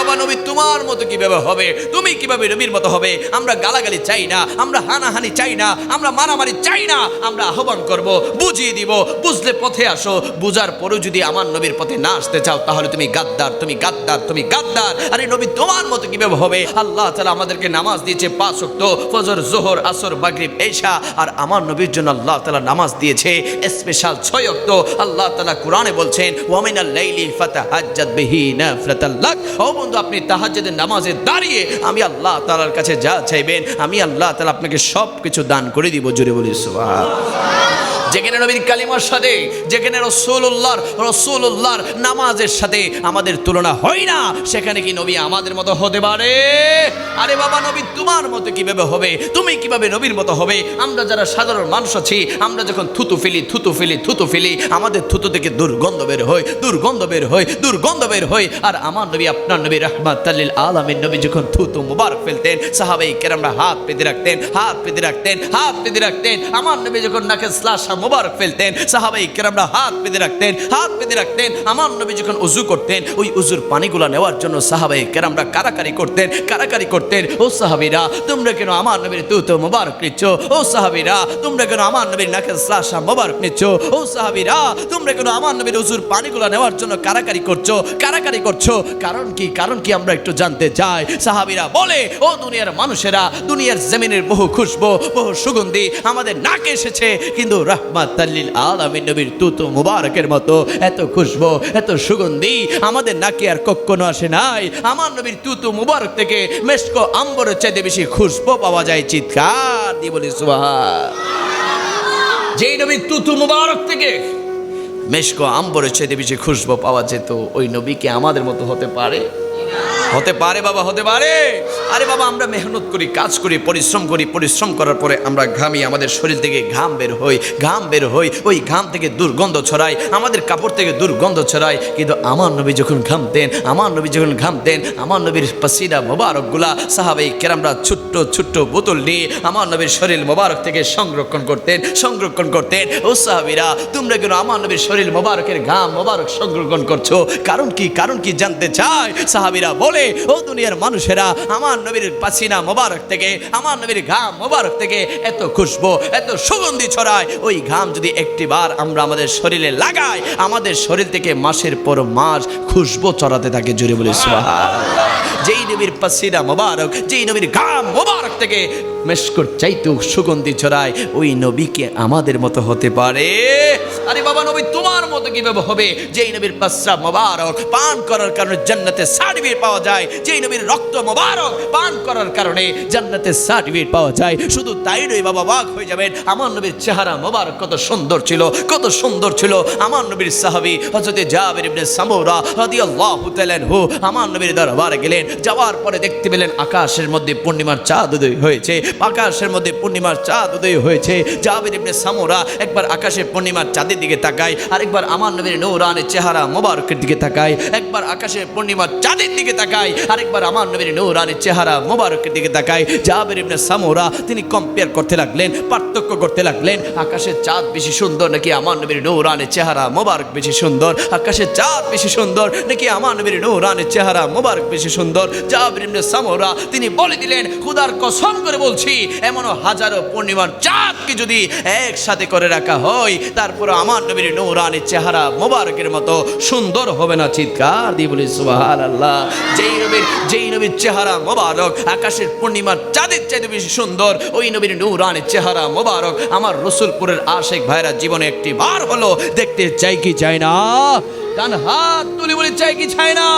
বাবা নবী, তোমার মতো কীভাবে হবে? তুমি কীভাবে নবীর মতো হবে? আমরা গালাগালি চাই না, আমরা হানাহানি চাই না, আমরা মারামারি চাই না, আমরা আহ্বান করব, বুঝিয়ে দিব, বুঝলে পথে আসো। বুঝার পরেও যদি আমার নবীর পথে না আসতে চাও, তাহলে তুমি গাদ্দার তুমি গাদ্দার তুমি গাদ্দার। আরে নবী, তোমার মতো কীভাবে হবে? আল্লাহ তালা আমাদেরকে নামাজ দিয়েছে পাঁচ ওয়াক্ত, ফজর, জোহর, আসর, মাগরিব, এশা। আর আমার নবীর জন্য আল্লাহ তালা নামাজ দিয়েছে স্পেশাল ছয় ওয়াক্ত। আল্লাহ তালা কোরআনে বলছেন ওয়ামিনাল লাইলি ফাতাহাজ্জাত বিহি নাফলাতাল লাক। ও বন্ধু, আপনি তাহাজেদের নামাজে দাঁড়িয়ে আমি আল্লাহ তালার কাছে যা চাইবেন, আমি আল্লাহ তালা আপনাকে সব কিছু দান করে দিব। জুড়ে বলি সুবহান যেখানে নবীর কালিমার সাথে, যেখানে রসুল্লাহর রসুল্লাহর নামাজের সাথে আমাদের তুলনা হয় না, সেখানে কি নবী আমাদের মতো হতে পারে? আরে বাবা, নবী তোমার মতো কীভাবে হবে? তুমি কীভাবে নবীর মতো হবে? আমরা যারা সাধারণ মানুষ আছি, আমরা যখন থুতু ফেলি থুতু ফেলি থুতু ফেলি, আমাদের থুতু থেকে দুর্গন্ধ বের হয়, দুর্গন্ধ বের হয়, দুর্গন্ধ বের হয়। আর আমার নবী, আপনার নবী রহমাত আলমের নবী যখন থুতু মুবারক ফেলতেন, সাহাবাই কেরামরা হাত পেতে রাখতেন, হাত পেতে রাখতেন, হাত পেতে রাখতেন। আমার নবী যখন নাকে স্লাশা মুবারক ফেলতেন সাহাবাই কেরামরা হাত পেতে রাখতেন, হাত পেতে রাখতেন। আমার নবী যখন উজু করতেন, ওই উজুর পানিগুলো নেওয়ার জন্য সাহাবাই কেরামরা কারাকারি করতেন কারাকারি করতেন। ও সাহাবিরা, তোমরা কেন আমার নবীর তু তো মুবারক নিচ্ছ? ও সাহাবিরা, তোমরা কেন আমার নবীর নাকে স্লাশা মুবারক নিচ্ছ? ও সাহাবিরা, তোমরা কেন আমার নবীর উজুর পানিগুলো নেওয়ার জন্য কারাকারি করছ? কারাকারি করছ? কারণ কি? কারণ কি আমরা একটু জানতে চাই? সাহাবিরা বলে, ও দুনিয়ার মানুষেরা, দুনিয়ার জমিনের বহু খুশবু, বহু সুগন্ধি আমাদের নাকে এসেছে, কিন্তু রহমাত তাল্লিল আলামিন নবীর তুতু মুবারকের মতো। এত খুশবু, এত সুগন্ধি, আমাদের নাকে আর আসে নাই। আমার নবীর তুতু মুবারক থেকে মেশকো আম্বরের চাইতে বেশি খুশবু পাওয়া যায় চিৎকার বলি যেই নবীর তুতু মুবারক থেকে মেশকো আম্বরের চাইতে বেশি খুশবু পাওয়া যেত, ওই নবীকে আমাদের মতো হতে পারে? হতে পারে বাবা, হতে পারে। আরে বাবা, আমরা মেহনত করি, কাজ করি, পরিশ্রম করি, পরিশ্রম করার পরে আমরা ঘামি, আমাদের শরীর থেকে ঘাম বের হই, ঘাম বের হই, ওই ঘাম থেকে দুর্গন্ধ ছড়ায় আমাদের কাপড় থেকে দুর্গন্ধ ছড়ায় কিন্তু আমার নবী যখন ঘামতেন আমার নবী যখন ঘামতেন আমার নবীর পাসিদা মোবারকগুলা সাহাবাই কেরামরা ছোট্ট ছোট্ট বোতল নিয়ে আমার নবীর শরীর মোবারক থেকে সংরক্ষণ করতেন সংরক্ষণ করতেন। ও সাহাবিরা, তোমরা কেন আমার নবীর শরীর মোবারকের ঘাম মোবারক সংরক্ষণ করছ? কারণ কি কারণ কি জানতে চায় সাহাবিরা বলে ও দুনিয়ার মানুষেরা, আমার নবীর পাসিনা মোবারক থেকে, আমার নবীর ঘাম মোবারক থেকে এত খুশবু, এত সুগন্ধি ছড়ায়। ওই ঘাম যদি একটিবার আমরা আমাদের শরীরে লাগাই, আমাদের শরীর থেকে মাসের পর মাস খুশবু ছড়াতে থাকে জুড়ে বলি যেই নবীর পাসিনা মোবারক, যেই নবীর ঘাম মোবারক থেকে মেশকর চাইতেও সুগন্ধি ছড়ায়, ওই নবীকে আমাদের মতো হতে পারে। আরে বাবা নবী, তোমার মতো কীভাবে হবে? যেই নবীর পাসরা মোবারক পান করার কারণে জান্নাতে সার্টিফিকেট পাওয়া যায়। যেই নবীর রক্ত মোবারক পান করার কারণে জান্নাতে সার্টিফিকেট পাওয়া যায়। শুধু তাই নয়, বাবা বাক হয়ে যাবেন। আমার নবীর চেহারা মোবারক কত সুন্দর ছিল, কত সুন্দর ছিল। আমার নবীর সাহাবী হযরতে জাবির ইবনে সামুরা রাদিয়াল্লাহু তাআলা হু আমার নবীর দরবারে গেলেন। যাওয়ার পরে দেখতে পেলেন আকাশের মধ্যে পূর্ণিমার চাঁদ উদয় হয়েছে। আকাশের মধ্যে পূর্ণিমার চাঁদ উদয় হয়েছে। জাবির ইবনে সামুরা একবার আকাশে পূর্ণিমার চাঁদের দিকে তাকায় আরেকবার আমার নবীর নৌরানের চেহারা মোবারকের দিকে তাকায় একবার আকাশে পূর্ণিমার চাঁদের দিকে তাকায় আরেকবার আমার নবীর নৌরানের চেহারা মোবারকের দিকে তাকায় জাবির ইবনে সামুরা, তিনি কম্পেয়ার করতে লাগলেন, পার্থক্য করতে লাগলেন, আকাশের চাঁদ বেশি সুন্দর নাকি আমার নবীর নৌরানের চেহারা মোবারক বেশি সুন্দর? আকাশের চাঁদ বেশি সুন্দর নাকি আমার নবীর নৌরানের চেহারা মোবারক বেশি সুন্দর? জাবির ইবনে সামুরা, তিনি বলে দিলেন, খুদার কসম করে বলছি, এমনও হাজারো পূর্ণিমার চাঁদকে যদি একসাথে করে রাখা হয় তারপর আমার নবীর নৌরানের চেহারা মোবারকের মতো সুন্দর হবে না চিৎকার দিয়ে বলি সুবাহান আল্লাহ যেই নবীর যেই নবীর চেহারা মোবারক, আকাশের পূর্ণিমার চাঁদের চাইতে বেশি সুন্দর, ওই নবীর নৌরানের চেহারা মোবারক আমার রসুলপুরের আশেক ভাইরা জীবনে একটি বার হলো দেখতে চাই কি চাই না? ডান হাত তুলি বলে, চাই কি চাই না?